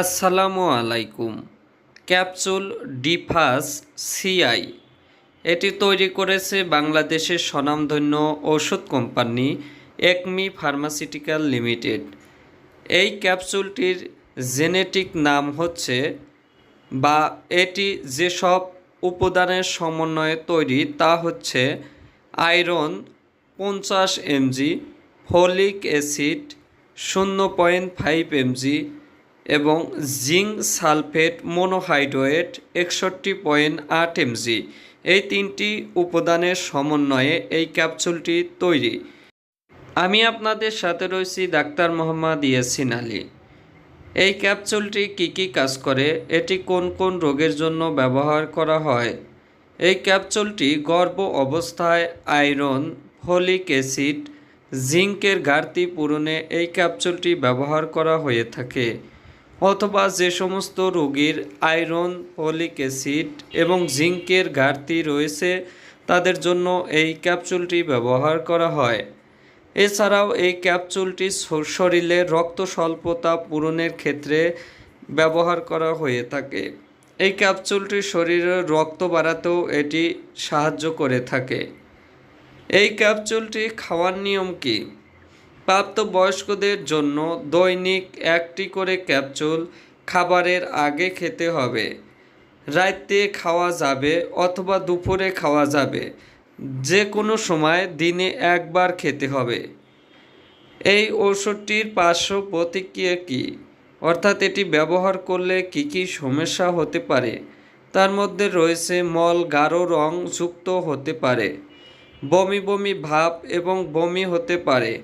আসসালামু আলাইকুম। ক্যাপসুল ডিফাস সিআই। এটি তৈরি করেছে বাংলাদেশের স্বনামধন্য ওষুধ কোম্পানি একমি ফার্মাসিউটিক্যাল লিমিটেড। এই ক্যাপসুলটির জেনেটিক নাম হচ্ছে বা এটি যেসব উপাদানের সমন্বয়ে তৈরি তা হচ্ছে আয়রন পঞ্চাশ এমজি, ফলিক অ্যাসিড শূন্য পয়েন্ট ফাইভ এমজি এবং জিঙ্ক সালফেট মোনোহাইড্রেট একষট্টি পয়েন্ট আট এমজি। এই তিনটি উপাদানের সমন্বয়ে এই ক্যাপসুলটি তৈরি। আমি আপনাদের সাথে রয়েছি ডাক্তার মোহাম্মদ ইয়াসিন আলী। এই ক্যাপসুলটি কি কি কাজ করে? এটি কোন কোন রোগের জন্য ব্যবহার করা হয়? এই ক্যাপসুলটি গর্ভ অবস্থায় আয়রন, ফলিক অ্যাসিড, জিঙ্কের ঘাটতি পূরণে এই ক্যাপসুলটি ব্যবহার করা হয়ে থাকে। অথবা যে সমস্ত রোগীর আয়রন ফলিক অ্যাসিড এবং জিঙ্কের ঘাটতি রয়েছে, তাদের জন্য এই ক্যাপসুলটি ব্যবহার করা হয়। এছাড়াও এই ক্যাপসুলটি শরীরে রক্ত স্বল্পতা পূরণের ক্ষেত্রে ব্যবহার করা হয়ে থাকে। এই ক্যাপসুলটি শরীরে রক্ত বাড়াতেও এটি সাহায্য করে থাকে। এই ক্যাপসুলটি খাওয়ার নিয়ম কী? প্রাপ্তবয়স্কদের জন্য দৈনিক একটি করে ক্যাপসুল খাবারের আগে খেতে হবে। রাতে খাওয়া যাবে অথবা দুপুরে খাওয়া যাবে। যে কোনো সময় দিনে একবার খেতে হবে। এই ওষুধটির পার্শ্ব প্রতিক্রিয়া কী? অর্থাৎ এটি ব্যবহার করলে কি কি সমস্যা হতে পারে? তার মধ্যে রয়েছে মল, গাঢ় রং যুক্ত হতে পারে। বমি বমি ভাব এবং বমি হতে পারে।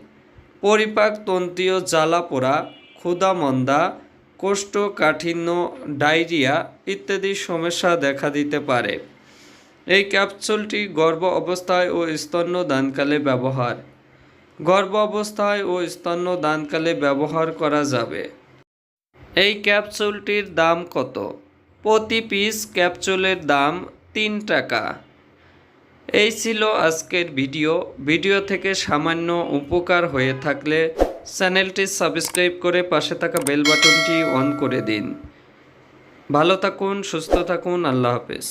পরিপাক তন্ত্রীয় জ্বালা পোড়া ক্ষুধামন্দা কোষ্ঠকাঠিন্য, ডায়রিয়া ইত্যাদি সমস্যা দেখা দিতে পারে। এই ক্যাপসুলটি গর্ভ অবস্থায় ও স্তন্যদানকালে ব্যবহার। গর্ভ অবস্থায় ও স্তন্যদানকালে ব্যবহার করা যাবে। এই ক্যাপসুলটির দাম কত? প্রতি পিস ক্যাপসুলের দাম তিন টাকা। এই ছিল আজকের ভিডিও। ভিডিও থেকে সামান্য উপকার হয়ে থাকলে চ্যানেলটি সাবস্ক্রাইব করে পাশে থাকা বেল বাটনটি অন করে দিন। ভালো থাকুন, সুস্থ থাকুন, আল্লাহ হাফেজ।